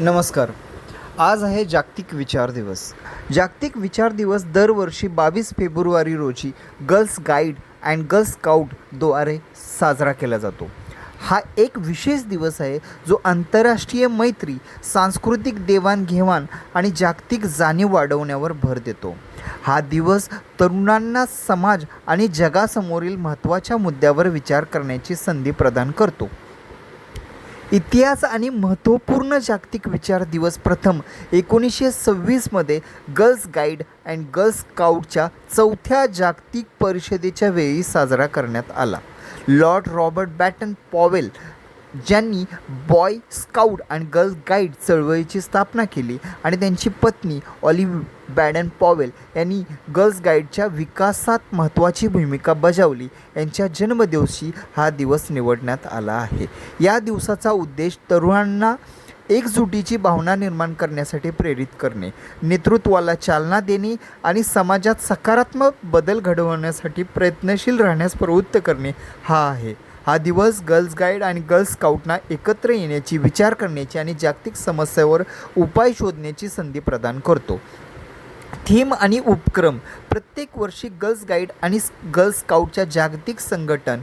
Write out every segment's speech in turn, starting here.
नमस्कार. आज आहे जागतिक विचार दिवस. जागतिक विचार दिवस दरवर्षी बावीस फेब्रुवारी रोजी गर्ल्स गाईड अँड गर्ल्स स्काउटद्वारे साजरा केला जातो. हा एक विशेष दिवस आहे जो आंतरराष्ट्रीय मैत्री सांस्कृतिक देवाणघेवाण आणि जागतिक जाणीव वाढवण्यावर भर देतो. हा दिवस तरुणांना समाज आणि जगासमोरील महत्त्वाच्या मुद्द्यावर विचार करण्याची संधी प्रदान करतो. इतिहास आणि महत्त्वपूर्ण जागतिक विचार दिवस प्रथम एकोणीसशे सव्वीसमध्ये गर्ल्स गाईड अँड गर्ल्स स्काउटच्या चौथ्या जागतिक परिषदेच्या वेळी साजरा करण्यात आला. लॉर्ड रॉबर्ट बॅटन पॉवेल ज्यांनी बॉय स्काउट आणि गर्ल्स गाईड चळवळीची स्थापना केली आणि त्यांची पत्नी ऑलिव्ह बॅडन पॉवेल यांनी गर्ल्स गाईडच्या विकासात महत्त्वाची भूमिका बजावली. यांच्या जन्मदिवशी हा दिवस निवडण्यात आला आहे. या दिवसाचा उद्देश तरुणांना एकजुटीची भावना निर्माण करण्यासाठी प्रेरित करणे नेतृत्वाला चालना देणे आणि समाजात सकारात्मक बदल घडवण्यासाठी प्रयत्नशील राहण्यास प्रवृत्त करणे हा आहे. हा दिवस गर्ल्स गाईड आणि गर्ल्स स्काउटना एकत्र येण्याची विचार करण्याची आणि जागतिक समस्यावर उपाय शोधण्याची संधी प्रदान करतो. थीम आणि उपक्रम प्रत्येक वर्षी गर्ल्स गाईड आणि गर्ल्स स्काउटच्या जागतिक संघटन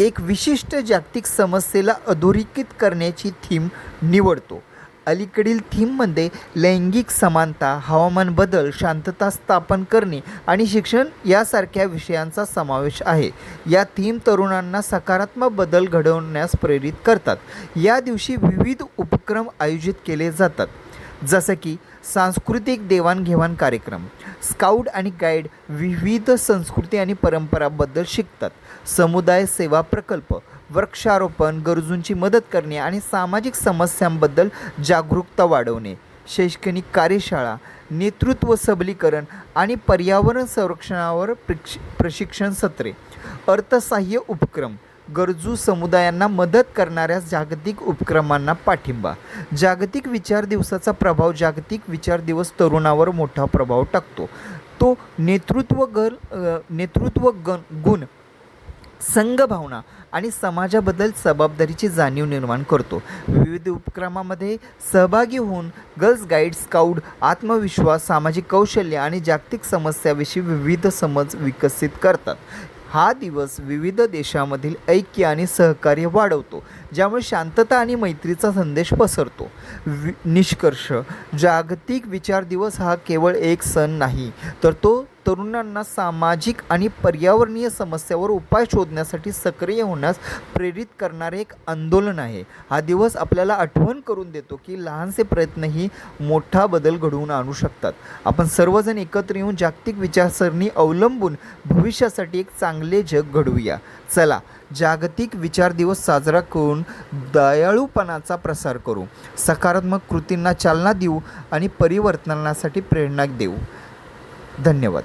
एक विशिष्ट जागतिक समस्येला अधोरेखित करण्याची थीम निवडतो. अलीकडील थीममध्ये लैंगिक समानता हवामान बदल शांतता स्थापन करणे आणि शिक्षण यासारख्या विषयांचा समावेश आहे. या थीम तरुणांना सकारात्मक बदल घडवण्यास प्रेरित करतात. या दिवशी विविध उपक्रम आयोजित केले जातात. जसं की सांस्कृतिक देवाणघेवाण कार्यक्रम स्काउट आणि गाईड विविध संस्कृती आणि परंपराबद्दल शिकतात. समुदाय सेवा प्रकल्प वृक्षारोपण गरजूंची मदत करणे आणि सामाजिक समस्यांबद्दल जागरूकता वाढवणे शैक्षणिक कार्यशाळा नेतृत्व सबलीकरण आणि पर्यावरण संरक्षणावर प्रिक्ष प्रशिक्षण सत्रे अर्थसहाय्य उपक्रम गरजू समुदायांना मदत करणाऱ्या जागतिक उपक्रमांना पाठिंबा. जागतिक विचार दिवसाचा प्रभाव जागतिक विचार दिवस तरुणावर मोठा प्रभाव टाकतो. तो नेतृत्व गल नेतृत्व गण गुण संघभावना आणि समाजाबद्दल जबाबदारीची जाणीव निर्माण करतो. विविध उपक्रमामध्ये सहभागी होऊन गर्ल्स गाईड स्काउट आत्मविश्वास सामाजिक कौशल्य आणि जागतिक समस्याविषयी विविध समज विकसित करतात. हा दिवस विविध देशामधील ऐक्य आणि सहकार्य वाढवतो ज्यामुळे शांतता आणि मैत्रीचा संदेश पसरतो. वि निष्कर्ष जागतिक विचार दिवस हा केवळ एक सण नाही तर तो तरुणांना सामाजिक आणि पर्यावरणीय समस्यावर उपाय शोधण्यासाठी सक्रिय होण्यास प्रेरित करणारे एक आंदोलन आहे. हा दिवस आपल्याला आठवण करून देतो की लहानसे प्रयत्नही मोठा बदल घडवून आणू शकतात. आपण सर्वजण एकत्र येऊन जागतिक विचारसरणी अवलंबून भविष्यासाठी एक चांगले जग घडवूया. चला जागतिक विचार दिवस साजरा करून दयाळूपणाचा प्रसार करू. सकारात्मक कृतींना चालना देऊ आणि परिवर्तनासाठी प्रेरणा देऊ. धन्यवाद.